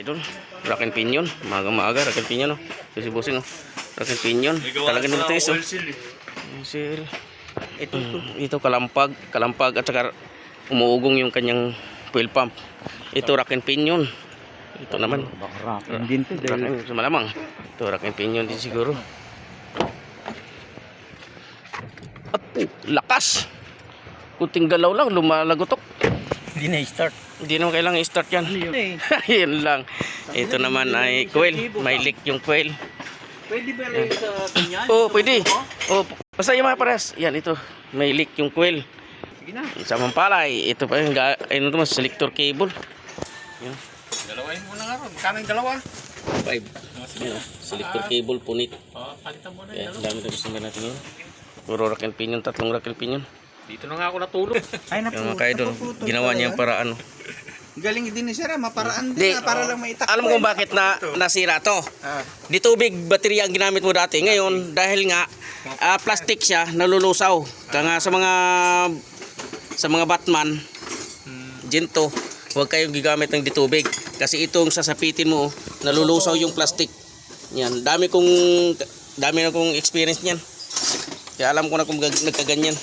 Idol, rock and pinion. Maaga-maaga, rock and pinion. No? Kasi busing, no? rock and pinion. Talaga nila ito, iso. Sir. Ito, ito kalampag, kalampag at saka umuugong yung kanyang fuel pump. Ito rock and pinion. Ito naman. Baka rakin din to Rock and, malamang. Ito rock and pinion din siguro. At lakas. Kunting galaw lang, lumalagotok. Hindi na i-start. Hindi naman kailangan i-start yan. Yun lang. Ito naman ay coil. May leak yung coil. Pwede ba lang sa kanya? Oo, oh, pwede. Oh, basta yung mga pares. Yan, ito. May leak yung coil. Sige na. Sa Mampalay, ito pa yung ano mas selector cable. Yan. Dalawahin mo na nga ron. Kaming dalawa. Five. Yan, selector cable, punit. Oh, palitan mo na Yan, dami na gusto natin yun. Puro rack and pinion, tatlong rack and pinion. Dito na nga ako natulog. Ay, Yung mga kaidol, ginawa niya yung paraan. Galing din ni Sir, maparaan Di, din na para lang maitakbo. alam mo kung bakit na nasira to? Ah. Di tubig, baterya ang ginamit mo dati. Ngayon, dahil nga ah, plastic siya, nalulusaw. Kaya nga sa mga sa mga Batman, ginto, huwag kayong gigamit ng ditubig. Kasi itong sasapitin mo, nalulusaw yung plastic. Yan, dami kong dami na kong experience niyan. Kaya alam ko na kung nagkaganyan.